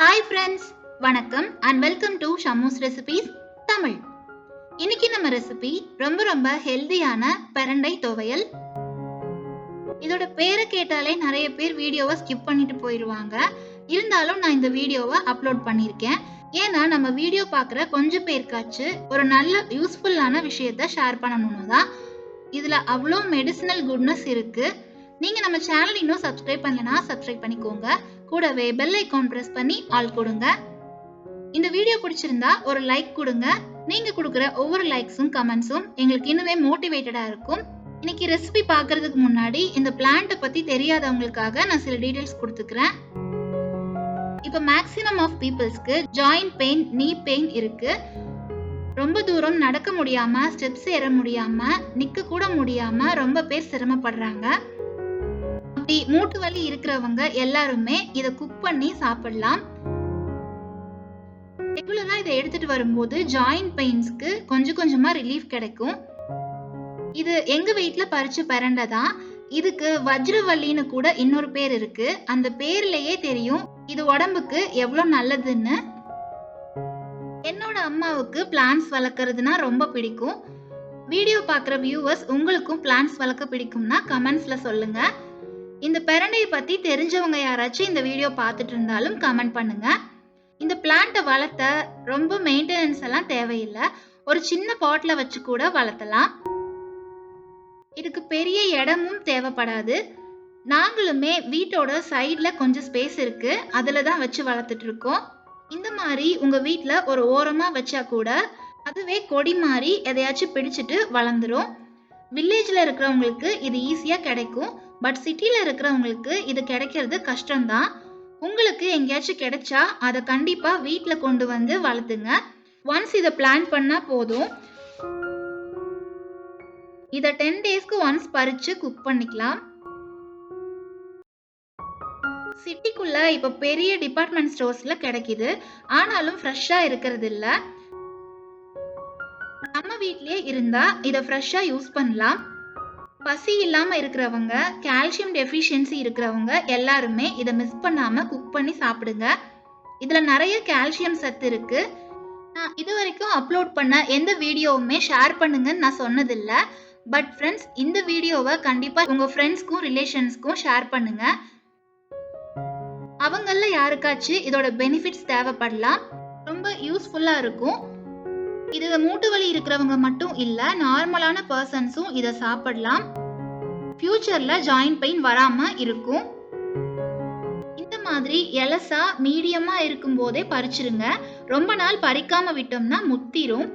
Hi friends வணக்கம் and welcome to Shamu's recipes Tamil இன்னைக்கு நம்ம ரெசிபி ரொம்ப ரொம்ப ஹெல்தியான பரண்டை துவையல். இதோட பேரை கேட்டாலே நிறைய பேர் வீடியோவை ஸ்கிப் பண்ணிட்டு போயிடுவாங்க இருந்தாலும் நான் இந்த வீடியோவை அப்லோட் பண்ணியிருக்கேன். ஏன்னா நம்ம வீடியோ பார்க்குற கொஞ்சம் பேருக்காச்சு ஒரு நல்ல யூஸ்ஃபுல்லான விஷயத்த ஷேர் பண்ணணும்னு தான். இதில் அவ்வளோ மெடிசினல் குட்னஸ் இருக்குது நீங்கள் நம்ம சேனல் இன்னும் சப்ஸ்கிரைப் பண்ணலனா சப்ஸ்கிரைப் பண்ணிக்கோங்க. கூடவே பெல் ஐக்கான் ப்ரெஸ் பண்ணி ஆல் கொடுங்க. இந்த வீடியோ பிடிச்சிருந்தா ஒரு லைக் கொடுங்க. நீங்க கொடுக்குற ஒவ்வொரு லைக்ஸும் கமெண்ட்ஸும் எங்களுக்கு இன்னுமே மோட்டிவேட்டடா இருக்கும். இன்னைக்கு ரெசிபி பார்க்கறதுக்கு முன்னாடி இந்த பிளான்ட்டை பத்தி தெரியாதவங்களுக்காக நான் சில டீடைல்ஸ் கொடுத்துக்கிறேன். இப்போ மேக்ஸிமம் ஆஃப் பீப்புள்ஸ்க்கு ஜாயிண்ட் பெயின் நீ பெயின் இருக்கு. ரொம்ப தூரம் நடக்க முடியாம ஸ்டெப்ஸ் ஏற முடியாம நிக்க கூட முடியாம ரொம்ப பேர் சிரமப்படுறாங்க. அப்படி மூட்டு வலி இருக்கிறவங்க எல்லாருமே இதை குக் பண்ணி சாப்பிடலாம். ரெகுலரா இதை எடுத்துட்டு வரும்போது ஜாயிண்ட் பெயின்ஸ்க்கு கொஞ்சம் கொஞ்சமா ரிலீஃப் கிடைக்கும். இது எங்க வீட்ல பறிச்சு பரண்டதான் இதுக்கு வஜ்ரவல்லின்னு கூட இன்னொரு பேர் இருக்கு. அந்த பேர்லயே தெரியும் இது உடம்புக்கு எவ்வளவு நல்லதுன்னு. என்னோட அம்மாவுக்கு பிளான்ஸ் வளர்க்குறதுனா ரொம்ப பிடிக்கும். வீடியோ பார்க்குற வியூவர்ஸ் உங்களுக்கும் பிளான்ஸ் வளர்க்க பிடிக்கும்னா கமெண்ட்ஸில் சொல்லுங்கள் இந்த பிரண்டையை பற்றி தெரிஞ்சவங்க யாராச்சும் இந்த வீடியோ பார்த்துட்டு இருந்தாலும் கமெண்ட் பண்ணுங்க. இந்த பிளான்ட்டை வளர்த்த ரொம்ப மெயின்டெனன்ஸ் எல்லாம் தேவையில்லை. ஒரு சின்ன பாட்டில் வச்சு கூட வளர்த்தலாம். இதுக்கு பெரிய இடமும் தேவைப்படாது. நாங்களுமே வீட்டோட சைடில் கொஞ்சம் ஸ்பேஸ் இருக்குது அதில் தான் வச்சு வளர்த்துட்டு இருக்கோம் இந்த மாதிரி உங்கள் வீட்டில் ஒரு ஓரமாக வச்சா கூட அதுவே கொடி மாதிரி எதையாச்சும் பிடிச்சிட்டு வளர்ந்துரும். வில்லேஜில் இருக்கிறவங்களுக்கு இது ஈஸியாக கிடைக்கும். பட் சிட்டியில் இருக்கிறவங்களுக்கு இது கிடைக்கிறது கஷ்டம்தான். உங்களுக்கு எங்கேயாச்சும் கிடைச்சா அதை கண்டிப்பாக வீட்டில் கொண்டு வந்து வளர்த்துங்க. ஒன்ஸ் இதை பிளான் பண்ணால் போதும். இதை டென் டேஸ்க்கு ஒன்ஸ் பறித்து குக் பண்ணிக்கலாம். சிட்டிக்குள்ள இப்போ பெரிய டிபார்ட்மெண்ட் ஸ்டோர்ஸில் கிடைக்குது. ஆனாலும் ஃப்ரெஷ்ஷாக இருக்கிறது இல்லை. நம்ம வீட்லேயே இருந்தால் இதை ஃப்ரெஷ்ஷாக யூஸ் பண்ணலாம். பசி இல்லாமல் இருக்கிறவங்க கால்சியம் டெஃபிஷியன்சி இருக்கிறவங்க எல்லாருமே இதை மிஸ் பண்ணாமல் குக் பண்ணி சாப்பிடுங்க. இதில் நிறைய கால்சியம் சத்து இருக்கு. நான் இது வரைக்கும் அப்லோட் பண்ண எந்த வீடியோவுமே ஷேர் பண்ணுங்கன்னு நான் சொன்னதில்லை. பட் ஃப்ரெண்ட்ஸ் இந்த வீடியோவை கண்டிப்பாக உங்கள் ஃப்ரெண்ட்ஸ்க்கும் ரிலேஷன்ஸ்க்கும் ஷேர் பண்ணுங்கள் அவங்களில் யாருக்காச்சும் இதோட பெனிஃபிட்ஸ் தேவைப்படலாம். ரொம்ப யூஸ்ஃபுல்லாக இருக்கும். இது மூட்டு வலி இருக்கிறவங்க மட்டும் இல்ல நார்மலான பர்சன்ஸும் இதை சாப்பிடலாம். ஃபியூச்சர்ல ஜாயிண்ட் பெயின் வராம இருக்கும். இந்த மாதிரி எலசா மீடியமா இருக்கும் போதே பறிச்சிருங்க. ரொம்ப நாள் பறிக்காம விட்டோம்னா முத்திரும்.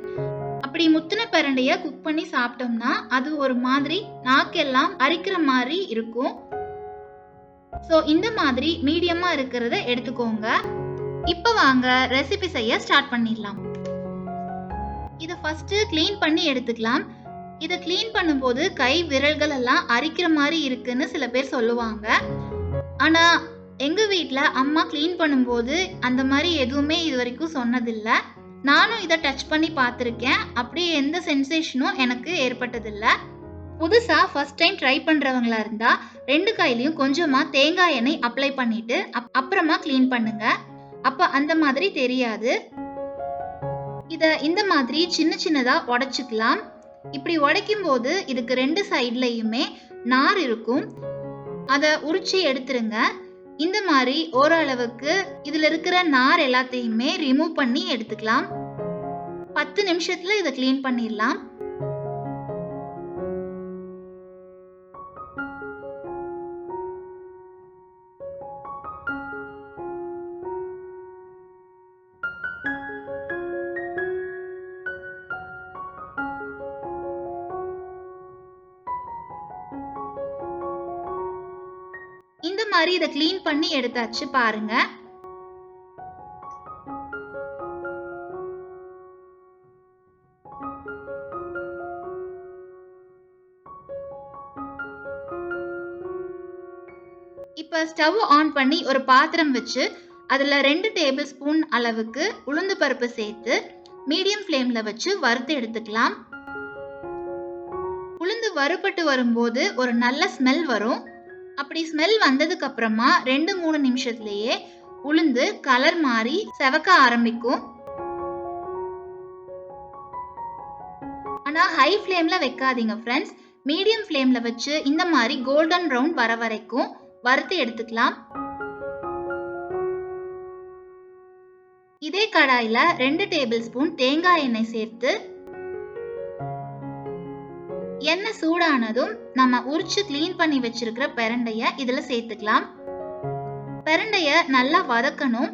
அப்படி முத்தின பிரண்டைய குக் பண்ணி சாப்பிட்டோம்னா அது ஒரு மாதிரி நாக்கெல்லாம் அரிக்கிற மாதிரி இருக்கும். ஸோ இந்த மாதிரி மீடியமா இருக்கிறத எடுத்துக்கோங்க. இப்போ வாங்க ரெசிபி செய்ய ஸ்டார்ட் பண்ணிடலாம். இதை ஃபஸ்ட்டு க்ளீன் பண்ணி எடுத்துக்கலாம். இதை க்ளீன் பண்ணும்போது கை விரல்கள் எல்லாம் அரிக்கிற மாதிரி இருக்குன்னு சில பேர் சொல்லுவாங்க. ஆனால் எங்கள் வீட்டில் அம்மா க்ளீன் பண்ணும்போது அந்த மாதிரி எதுவுமே இது வரைக்கும் சொன்னதில்லை. நானும் இதை டச் பண்ணி பார்த்துருக்கேன். அப்படியே எந்த சென்சேஷனும் எனக்கு ஏற்பட்டதில்லை. புதுசாக ஃபஸ்ட் டைம் ட்ரை பண்ணுறவங்களா இருந்தால் ரெண்டு கையிலையும் கொஞ்சமாக தேங்காய் எண்ணெய் அப்ளை பண்ணிவிட்டு அப்- அப்புறமா க்ளீன் பண்ணுங்கள் அப்போ அந்த மாதிரி தெரியாது. இதை இந்த மாதிரி சின்ன சின்னதாக உடைச்சிக்கலாம். இப்படி உடைக்கும் போது இதுக்கு ரெண்டு சைட்லையுமே நார் இருக்கும். அதை உரிச்சு எடுத்துருங்க. இந்த மாதிரி ஓரளவுக்கு இதில் இருக்கிற நார் எல்லாத்தையுமே ரிமூவ் பண்ணி எடுத்துக்கலாம். பத்து நிமிஷத்தில் இதை க்ளீன் பண்ணிடலாம். மாதிரி இதை க்ளீன் பண்ணி எடுத்தாச்சு பாருங்க. இப்போ ஸ்டவ் ஆன் பண்ணி ஒரு பாத்திரம் வச்சு அதில் ரெண்டு டேபிள் ஸ்பூன் அளவுக்கு உளுந்து பருப்பு சேர்த்து மீடியம் ஃப்ளேமில் வச்சு வறுத்து எடுத்துக்கலாம். உளுந்து வறுபட்டு வரும்போது ஒரு நல்ல ஸ்மெல் வரும். அப்படி ஸ்மெல் வந்ததுக்கு அப்புறமா ரெண்டு மூணு நிமிஷத்துலயே உளுந்து கலர் மாறி செவக்க ஆரம்பிக்கும். ஆனா ஹை ஃப்ளேம்ல வைக்காதீங்க ஃப்ரெண்ட்ஸ் மீடியம் ஃப்ளேம்ல வச்சு இந்த மாதிரி கோல்டன் ப்ரௌன் வர வரைக்கும் வறுத்து எடுத்துக்கலாம். இதே கடாயில ரெண்டு டேபிள் ஸ்பூன் தேங்காய் எண்ணெய் சேர்த்து எண்ணெய் சூடானதும் நம்ம உரிச்சு க்ளீன் பண்ணி வச்சிருக்கிற பெரண்டைய இதுல சேர்த்துக்கலாம். பெரண்டைய நல்லா வதக்கணும்.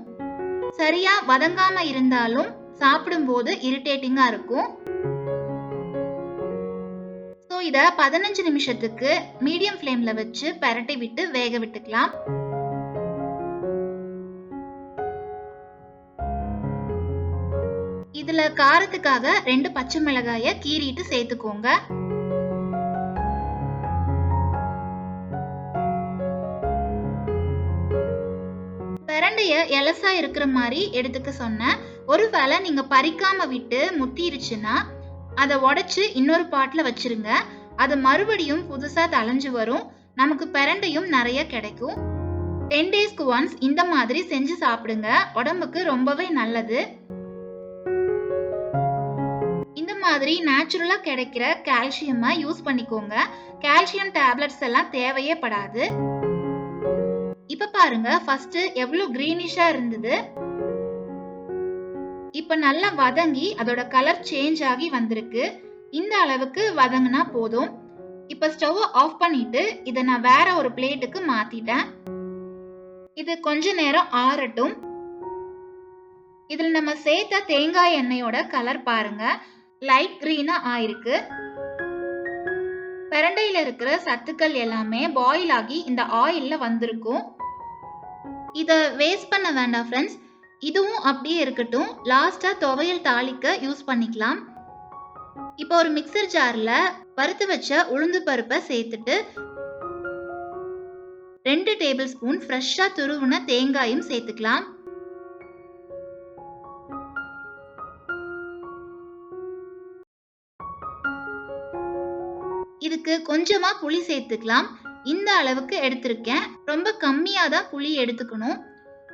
சரியா வதங்காம இருந்தாலும் சாப்பிடும்போது இரிட்டேட்டிங்கா இருக்கும். ஸோ இதை பதினஞ்சு நிமிஷத்துக்கு மீடியம் ஃப்ளேம்ல வச்சு பெரட்டி விட்டு வேக விட்டுக்கலாம். இதுல காரத்துக்காக ரெண்டு பச்சை மிளகாய கீறிட்டு சேர்த்துக்கோங்க. பிரண்டைய எலசா இருக்கிற மாதிரி எடுத்துக்க சொன்னேன் ஒருவேளை நீங்க பறிக்காம விட்டு முத்திருச்சுன்னா அதை உடைச்சு இன்னொரு பாட்டில் வச்சிருங்க. அது மறுபடியும் புதுசாக தளைஞ்சு வரும். நமக்கு பிரண்டையும் நிறைய கிடைக்கும். டென் டேஸ்க்கு ஒன்ஸ் இந்த மாதிரி செஞ்சு சாப்பிடுங்க. உடம்புக்கு ரொம்பவே நல்லது. இந்த மாதிரி நேச்சுரலாக கிடைக்கிற கால்சியமை யூஸ் பண்ணிக்கோங்க. கால்சியம் டேப்லெட்ஸ் எல்லாம் தேவையே படாது. இப்ப பாருங்க ஃபர்ஸ்ட் எவ்வளவு கிரீனிஷா இருந்தது? இப்ப நல்லா வதங்கி அதோட கலர் சேஞ்ச் ஆகி வந்திருக்கு. இந்த அளவுக்கு வதங்கினா போதும். இப்ப ஸ்டவ் ஆஃப் பண்ணிட்டு இதை நான் வேற ஒரு பிளேட்டுக்கு மாத்திட்டேன். இது கொஞ்ச நேரம் ஆறட்டும். இதில் நம்ம சேர்த்த தேங்காய் எண்ணெயோட கலர் பாருங்க. லைட் கிரீனா ஆயிருக்கு. பெரண்டையில் இருக்கிற சத்துக்கள் எல்லாமே பாயில் ஆகி இந்த ஆயிலில் வந்திருக்கும். இதை வேஸ்ட் பண்ண வேண்டாம் ஃப்ரெண்ட்ஸ் இதுவும் அப்படியே இருக்கட்டும். லாஸ்ட்டாக துவையல் தாளிக்க யூஸ் பண்ணிக்கலாம். இப்போ ஒரு மிக்சர் ஜாரில் வறுத்து வச்ச உளுந்து பருப்பை சேர்த்துட்டு ரெண்டு டேபிள் ஸ்பூன் ஃப்ரெஷ்ஷாக துருவுன தேங்காயும் சேர்த்துக்கலாம். இதுக்கு கொஞ்சமாக புளி சேர்த்துக்கலாம். இந்த அளவுக்கு எடுத்திருக்கேன். ரொம்ப கம்மியாக தான் புளி எடுத்துக்கணும்.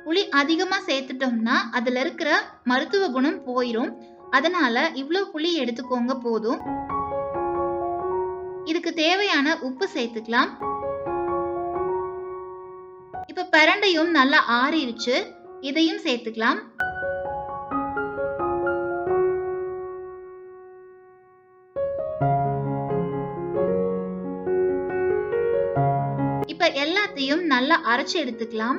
புளி அதிகமாக சேர்த்துட்டோம்னா அதில் இருக்கிற மருத்துவ குணம் போயிடும் அதனால இவ்வளோ புளி எடுத்துக்கோங்க போதும். இதுக்கு தேவையான உப்பு சேர்த்துக்கலாம். இப்போ பிரண்டையும் நல்லா ஆறிடுச்சு இதையும் சேர்த்துக்கலாம். இப்ப எல்லாத்தையும் நல்லா அரைச்சு எடுத்துக்கலாம்.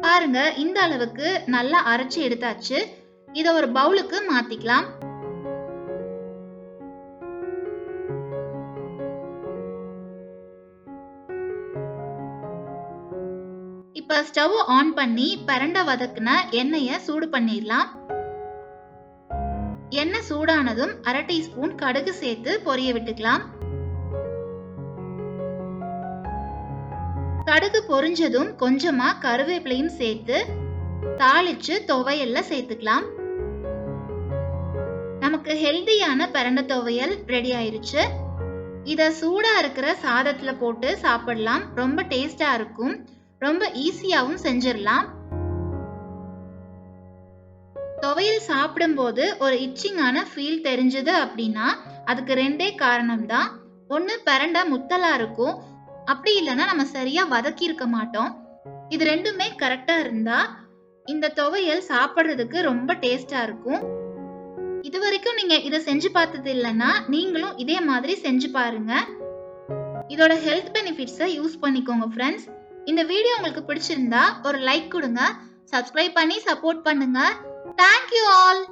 பாருங்க இந்த அளவுக்கு நல்லா அரைச்சு எடுத்தாச்சு. இத ஒரு பவுலுக்கு மாத்திக்கலாம். இப்ப ஸ்டவ் ஆன் பண்ணி பரண்ட வதக்குன எண்ணெய சூடு பண்ணிடலாம். எண்ணெய் சூடானதும் அரை டீஸ்பூன் கடுகு சேர்த்து பொரிய விட்டுக்கலாம். கடுகு பொரிஞ்சதும் கொஞ்சமா கருவேப்பிலையும் சேர்த்து தாளிச்சு துவையல்ல சேர்த்துக்கலாம். நமக்கு ஹெல்தியான பரண்ட துவையல் ரெடி ஆயிருச்சு. இத சூடா இருக்கிற சாதத்துல போட்டு சாப்பிடலாம். ரொம்ப டேஸ்டா இருக்கும். ரொம்ப ஈஸியாவும் செஞ்சிடலாம். துவையல் சாப்பிடும்போது ஒரு இச்சிங்கான ஃபீல் தெரிஞ்சது அப்படின்னா அதுக்கு ரெண்டே காரணம் தான் ஒன்று பரண்டா முத்தலா இருக்கும். அப்படி இல்லைன்னா நம்ம சரியா வதக்கி இருக்க மாட்டோம். இது ரெண்டுமே கரெக்டா இருந்தா இந்த துவையல் சாப்பிட்றதுக்கு ரொம்ப டேஸ்டா இருக்கும். இது வரைக்கும் நீங்க இதை செஞ்சு பார்த்தது இல்லைன்னா நீங்களும் இதே மாதிரி செஞ்சு பாருங்க. இதோட ஹெல்த் பெனிஃபிட்ஸை யூஸ் பண்ணிக்கோங்க ஃப்ரெண்ட்ஸ் இந்த வீடியோ உங்களுக்கு பிடிச்சிருந்தா ஒரு லைக் கொடுங்க. சப்ஸ்கிரைப் பண்ணி சப்போர்ட் பண்ணுங்க. Thank you all